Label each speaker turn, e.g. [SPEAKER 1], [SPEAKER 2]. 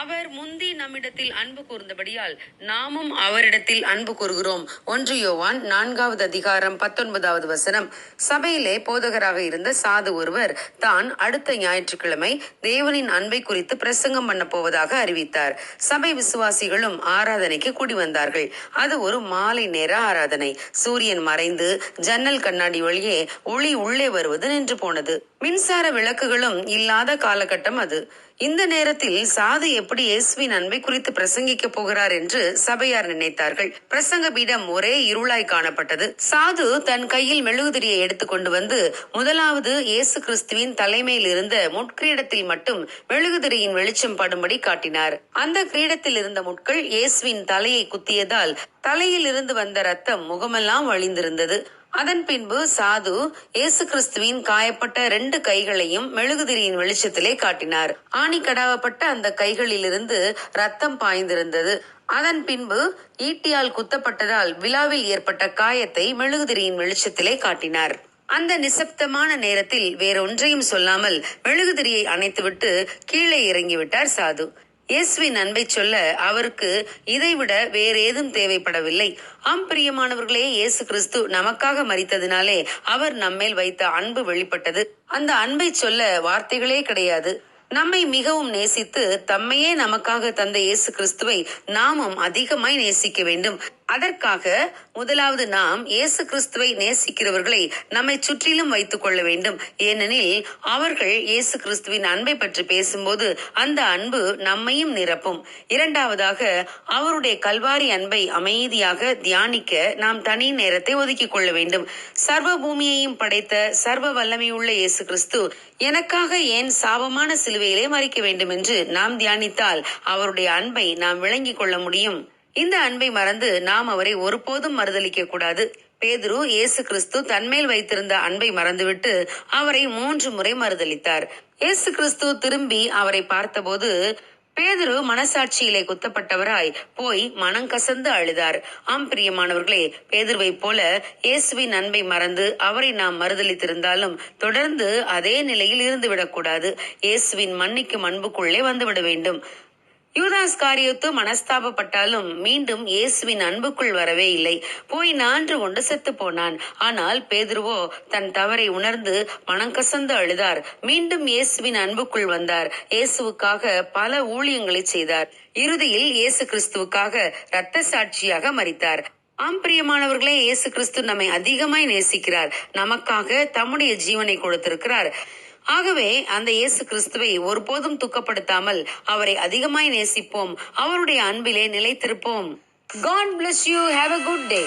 [SPEAKER 1] அவர் முந்தி நம்மிடத்தில் அன்பு கூர்ந்தபடியால் நாமும் அவரிடத்தில் அன்பு கூறுகிறோம். ஒன்று யோவான் நான்காவது அதிகாரம் பத்தொன்பதாவது வசனம். சபையிலே போதகராக இருந்த சாது ஒருவர் தான் அடுத்த ஞாயிற்றுக்கிழமை தேவனின் அன்பை குறித்து பிரசங்கம் பண்ண போவதாக அறிவித்தார். சபை விசுவாசிகளும் ஆராதனைக்கு கூடி வந்தார்கள். அது ஒரு மாலை நேர ஆராதனை. சூரியன் மறைந்து ஜன்னல் கண்ணாடி வழியே ஒளி உள்ளே வருவது நின்று போனது. மின்சார விளக்குகளும் இல்லாத காலகட்டம் அது. இந்த நேரத்தில் சாது எப்படி இயேசுவின் அன்பை சபை குறித்து பிரசங்கிக்க போகிறார் என்று சபையார் நினைத்தார்கள். பிரசங்க பீடம் ஒரே இருளாய் காணப்பட்டது. சாது தன் கையில் மெழுகுதிரியை எடுத்துக்கொண்டு வந்து முதலாவது இயேசு கிறிஸ்துவின் தலைமையில் இருந்த முட்கிரீடத்தில் மட்டும் மெழுகுதிரியின் வெளிச்சம் படும்படி காட்டினார். அந்த கிரீடத்தில் இருந்த முட்கள் இயேசுவின் தலையை குத்தியதால் தலையில் இருந்து வந்த ரத்தம் முகமெல்லாம் வழிந்திருந்தது. அதன் பின்பு சாது இயேசு கிறிஸ்துவின் காயப்பட்ட ரெண்டு கைகளையும் மெழுகுதிரியின் வெளிச்சத்திலே காட்டினார். ஆணி கடாவப்பட்ட அந்த கைகளிலிருந்து ரத்தம் பாய்ந்திருந்தது. அதன் பின்பு ஈட்டியால் குத்தப்பட்டதால் விழாவில் ஏற்பட்ட காயத்தை மெழுகுதிரியின் வெளிச்சத்திலே காட்டினார். அந்த நிசப்தமான நேரத்தில் வேறொன்றையும் சொல்லாமல் மெழுகுதிரியை அணைத்துவிட்டு கீழே இறங்கிவிட்டார் சாது. இயேசுவின் அன்பை சொல்ல அவருக்கு இதைவிட வேறேதும் தேவைப்படவில்லை. ஆம் பிரியமானவர்களே இயேசு கிறிஸ்து நமக்காக மறித்ததினாலே அவர் நம்மேல் வைத்த அன்பு வெளிப்பட்டது. அந்த அன்பை சொல்ல வார்த்தைகளே கிடையாது. நம்மை மிகவும் நேசித்து தம்மையே நமக்காக தந்த இயேசு கிறிஸ்துவை நாமும் அதிகமாய் நேசிக்க வேண்டும். அதற்காக முதலாவது நாம் இயேசு கிறிஸ்துவை நேசிக்கிறவர்களை நம்மை சுற்றிலும் வைத்துக் கொள்ள வேண்டும். ஏனெனில் அவர்கள் இயேசு கிறிஸ்துவின் அன்பை பற்றி பேசும்போது அந்த அன்பு நம்மையும் நிரப்பும். இரண்டாவதாக அவருடைய கல்வாரி அன்பை அமைதியாக தியானிக்க நாம் தனி நேரத்தை ஒதுக்கிக் கொள்ள வேண்டும். சர்வ பூமியையும் படைத்த சர்வ வல்லமையுள்ள இயேசு கிறிஸ்து எனக்காக ஏன் சாபமான சிலுவையிலே மறிக்க வேண்டும் என்று நாம் தியானித்தால் அவருடைய அன்பை நாம் விளங்கிக் கொள்ள முடியும். இந்த அன்பை மறந்து நாம் அவரை ஒருபோதும் மறுதளிக்க கூடாது. பேதுரு இயேசு கிறிஸ்து தன்மேல் வைத்திருந்த அன்பை மறந்துவிட்டு அவரை மூன்று முறை மறுதளித்தார் இயேசு கிறிஸ்து திரும்பி அவரை பார்த்தபோது பேதுரு மனசாட்சியிலே குத்தப்பட்டவராய் போய் மனம் கசந்து அழுதார். ஆம் பிரியமானவர்களே பேதுருவை போல இயேசுவின் அன்பை மறந்து அவரை நாம் மறுதளித்திருந்தாலும் தொடர்ந்து அதே நிலையில் இருந்து விடக்கூடாது இயேசுவின் மன்னிக்கும் அன்புக்குள்ளே வந்துவிட வேண்டும். யூதாஸ் காரியத்து மனஸ்தாபப்பட்டாலும் மீண்டும் இயேசுவின் அன்புக்குள் வரவே இல்லை. போய் நான்று கொண்டு செத்து போனான். ஆனால் பேதுருவோ தன் தவறை உணர்ந்து மனம் கசந்து அழுதார். மீண்டும் இயேசுவின் அன்புக்குள் வந்தார். இயேசுவுக்காக பல ஊழியங்களை செய்தார். இறுதியில் இயேசு கிறிஸ்துவுக்காக இரத்த சாட்சியாக மறித்தார் ஆம் பிரியமானவர்களே இயேசு கிறிஸ்து நம்மை அதிகமாய் நேசிக்கிறார். நமக்காக தம்முடைய ஜீவனை கொடுத்திருக்கிறார். ஆகவே அந்த இயேசு கிறிஸ்துவை ஒருபோதும் துக்கப்படுத்தாமல் அவரை அதிகமாய் நேசிப்போம். அவருடைய அன்பிலே நிலைத்திருப்போம். God bless you have a good day